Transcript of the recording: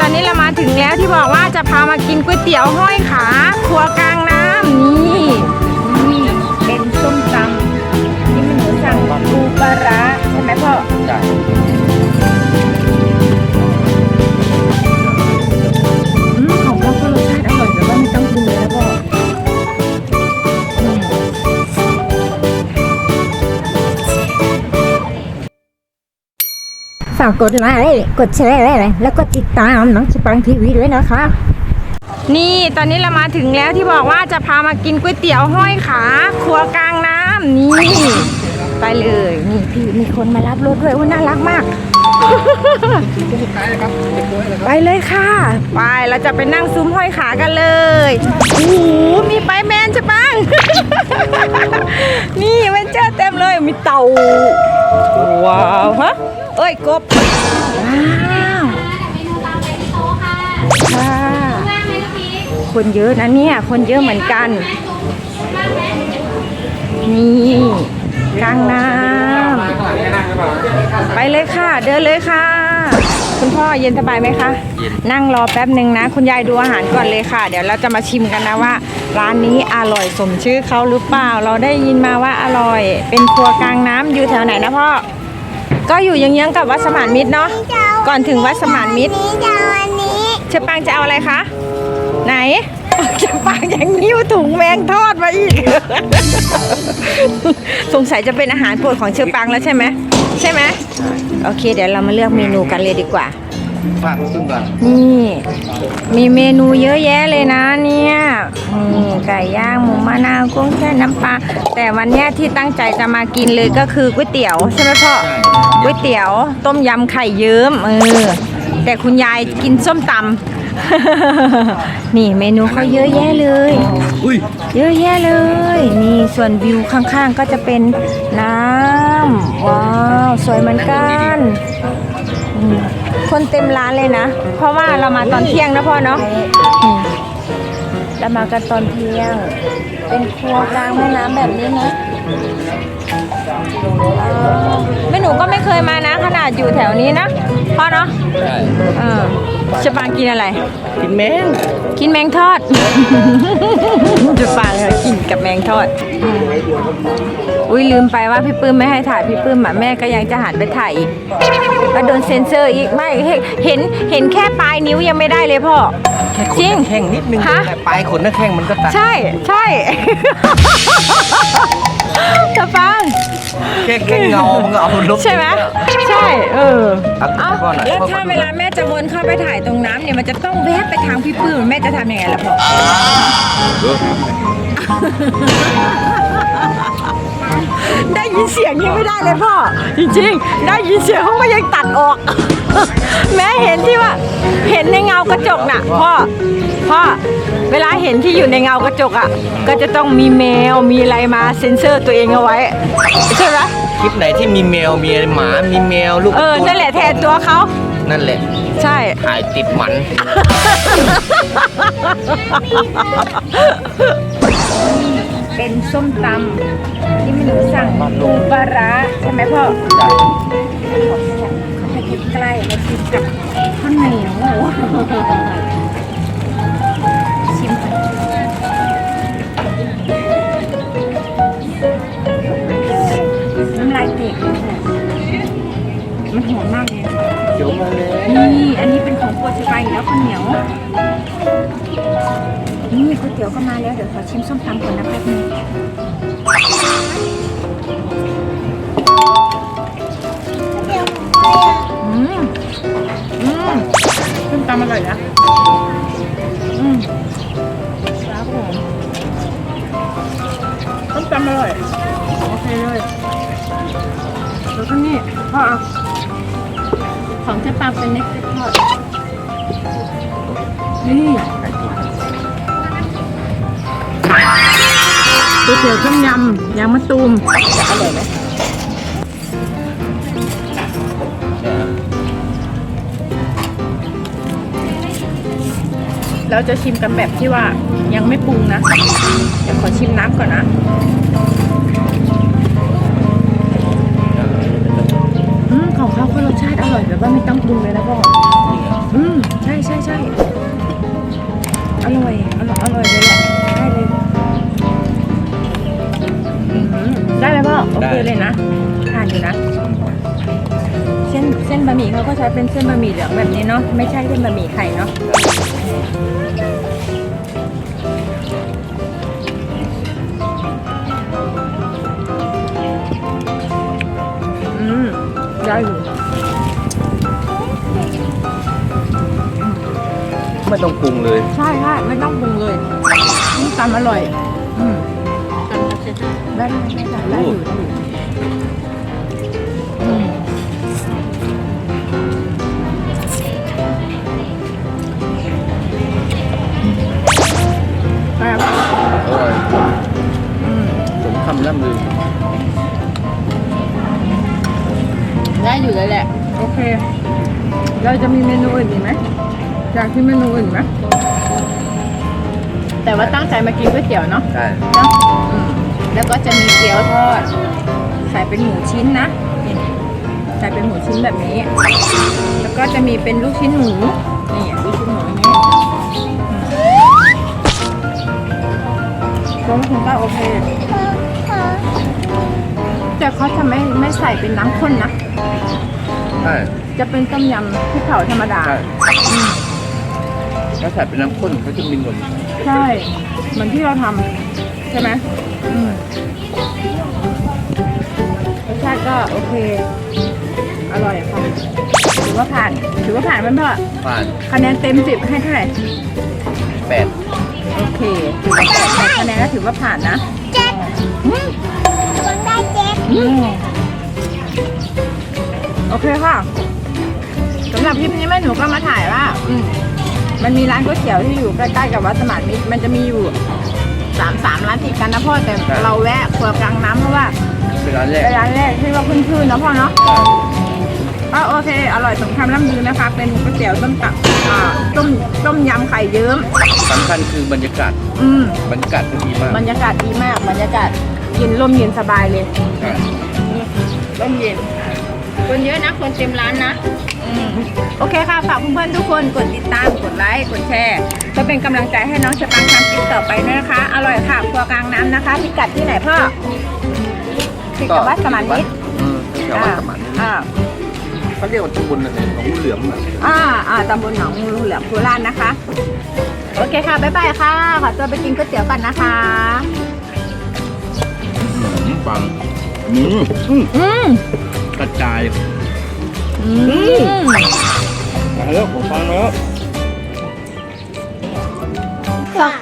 ตอนนี้เรามาถึงแล้วที่บอกว่าจะพามากินก๋วยเตี๋ยวห้อยขาครัวกา ฝากกดไลค์กดแชร์แล้วก็ติดตามน้องสปังทีวีด้วยนะคะ นี่ตอนนี้เรามาถึงแล้วที่บอกว่าจะพามากินก๋วยเตี๋ยวห้อยขา ครัวกลางน้ำนี่ไปเลยนี่พี่มีคนมารับรถด้วยว่าน่ารักมากไปเลยค่ะ ไปเราจะไปนั่งซุ้มห้อยขากันเลยโอ้โหมีไปแมนใช่ปัง นี่เวนเจอร์เต็มเลยมีเต่า ว้าวฮะ เอ้ยกบว้าวค่ะคนเยอะนะเนี่ยคนเยอะเหมือนกันนี่กลางน้ำไปเลยค่ะ เดินเลยค่ะ คุณพ่อเย็นสบายไหมคะ นั่งรอแป๊บหนึ่งนะ คุณยายดูอาหารก่อนเลยค่ะ เดี๋ยวเราจะมาชิมกันนะว่า ร้านนี้อร่อยสมชื่อเขาหรือเปล่า เราได้ยินมาว่าอร่อย เป็นครัวกลางน้ำอยู่แถวไหนนะพ่อ ก็อยู่เยื้องๆกับวัดสมานมิตรเนาะก่อนถึงวัดสมานมิตรนี้จะวันนี้เชอปังจะเอาอะไรคะไหนเชอปังยังนิ้วถุงแมงทอดมาอีก สงสัยจะเป็นอาหารโปรดของเชอปังแล้วใช่ไหมใช่ไหมโอเค เดี๋ยวเรามาเลือกเมนูกันเลยดีกว่า ฝากซึ่งก่อนนี่ มีเมนูเยอะแยะเลยนะเนี่ยนี่ไก่ย่างหมูมะนาวกุ้งแช่น้ำปลาแต่วันเนี้ยที่ตั้งใจจะมากินเลยก็คือก๋วยเตี๋ยวใช่ไหมพ่อก๋วยเตี๋ยวต้มยำไข่เยิ้มเออแต่คุณยายกินส้มตำ นี่เมนูเขาเยอะแยะเลย อุ้ยเยอะแยะเลย นี่ส่วนวิวข้างๆก็จะเป็นน้ำว้าว สวยเหมือนกันอืม คนเต็มร้านเลยนะ เพราะว่าเรามาตอนเที่ยงนะพ่อเนาะเรามากันตอนเที่ยง เป็นครัวกลางแม่น้ำแบบนี้นะ อ่าแม่หนูก็ไม่เคยมานะ ขนาดอยู่แถวนี้นะพ่อเนาะใช่เออจะปางกินอะไร กินแมงกินแมงทอด จะฟังเลยกินกับแมงทอด อุ้ยลืมไปว่าพี่ปื้มไม่ให้ถ่ายพี่ปื้มอะแม่ก็ยังจะหันไปถ่ายอีกก็โดนเซ็นเซอร์อีกไม่เห็นเห็นเห็นแค่ปลายนิ้วยังไม่ได้เลยพ่อ จริงแข้งนิดนึงฮะ แต่ปลายขนหน้าแข้งมันก็ตัด ใช่ใช่ จะฟังแค่แค่เงามันก็เอาลบใช่ไหมใช่ เออเอาเอาก่อนหน่อยแล้วถ้าเวลาแม่จะวนเข้าไปถ่ายตรงน้ำเนี่ยมันจะต้องแวบไปทางพี่ปื้มแม่จะทำยังไงล่ะพ่อ ได้ยินเสียงยังไม่ได้เลยพ่อ จริงๆ ได้ยินเสียงเขาก็ยังตัดออก แม้เห็นที่ว่า เห็นในเงากระจกน่ะ พ่อพ่อเวลาเห็นที่อยู่ในเงากระจกอะ ก็จะต้องมีแมวมีอะไรมาเซ็นเซอร์ตัวเองเอาไว้ใช่ไหมคลิปไหนที่มีแมวมีหมามีแมวลูกเออนั่นแหละแทนตัวเขานั่นแหละ ใช่ถ่ายติดหมัน เป็นส้มตำที่แม่หนูสั่งปูปลาร้าใช่ไหมพ่อจ้ะเขาไปใกล้ๆมาคิดกับข้าวเหนียว ตี๋ยวก็มาแล้วเดี๋ยวขอชิมส้มตำก่อนนะแป๊บนึงอืมอืมส้มตำอร่อยนะอืมครับผมส้มตำอร่อยโอเคเลยแล้วก็นี่พ่อเอาของเจ๊ปาเป็นเน็กทอดนี่ ก๋วยเตี๋ยวต้มยำยางมะตูมอร่อยไหมเราจะชิมกันแบบที่ว่ายังไม่ปรุงนะ เดี๋ยวขอชิมน้ำก่อนนะ ได้เคเลยนะทานอยู่นะ เส้นเส้นบะหมี่เขาก็ใช้เป็นเส้นบะหมี่เหลืองแบบนี้เนาะ ไม่ใช่เส้นบะหมี่ไข่เนาะ อืม ได้อยู่ไม่ต้องปรุงเลย ใช่ใช่ไม่ต้องปรุงเลยนี่ตำอร่อย อืม ได้ได้ได้ได้ได้อยู่ได้อยู่อืมแบบอร่อยอืมผมคำล่ำลือได้อยู่เลยแหละ โอเค เราจะมีเมนูอื่นอีกไหมอยากกินเมนูอื่นไหมแต่ว่าตั้งใจมากินก๋วยเตี๋ยวเนาะใช่ เนอะอืม แล้วก็จะมีเกี๊ยวทอดใส่เป็นหมูชิ้นนะนี่ใส่เป็นหมูชิ้นแบบนี้ แล้วก็จะมีเป็นลูกชิ้นหมูนี่ลูกชิ้นหมูอย่างนี้ก็คุณป้าโอเคแต่เขาจะไม่ไม่ใส่เป็นน้ำข้นนะใช่จะเป็นต้มยำพริกเผาธรรมดาใช่ถ้าใส่เป็นน้ำข้นเขาจะมีนมใช่เหมือนที่เราทำ ใช่ไหมอืมรสชาติก็โอเค อร่อยค่ะถือว่าผ่าน ถือว่าผ่านมันเถอะผ่านคะแนนเต็มสิบให้เท่าไหร่แปดโอเคถือว่าแปดแปดคะแนนก็ถือว่าผ่านนะเจ็ดได้เจ็ดโอเคค่ะสำหรับคลิปนี้แม่หนูก็มาถ่ายว่าอืมมันมีร้านก๋วยเตี๋ยวที่อยู่ใกล้ๆกับวัดสมานมิตรมันจะมีอยู่ สามสามร้านติดกันนะพ่อแต่เราแวะครัวกลางน้ำเพราะว่าเป็นร้านแรกเป็นร้านแรกที่ว่าขึ้นชื่อเนอะพ่อเนาะก็โอเค อร่อยสมคำล่ำลือนะคะ เป็นก๋วยเตี๋ยวต้มตับอ่าต้มต้มยำไข่เยิ้ม สำคัญคือบรรยากาศอืม บรรยากาศก็ดีมากบรรยากาศดีมาก บรรยากาศเย็นร่มเย็นสบายเลย ใช่ร่มเย็น คนเยอะนะ คนเต็มร้านนะอืมโอเคค่ะ ฝากเพื่อนๆทุกคนกดติดตาม กดไลค์ กดแชร์เพื่อเป็นกำลังใจให้น้องสปังทำคลิปต่อไปด้วยนะคะ อร่อยค่ะ ครัวกลางน้ำนะคะ พิกัดที่ไหนพ่อพิกัดวัดสมานมิตรอืมแถววัดสมานมิตรอ่าเขาเรียกว่าตำบลอะไรของเหลือมอะอ่าอ่าตำบลหนองงูเหลือมโคราชนะคะ โอเคค่ะ บ๊ายบายค่ะ ขอตัวไปกินก๋วยเตี๋ยวก่อนนะคะอืมปังอืมอืมอืม กระจายอืมมาแล้วผมฟังแล้ว ฝาก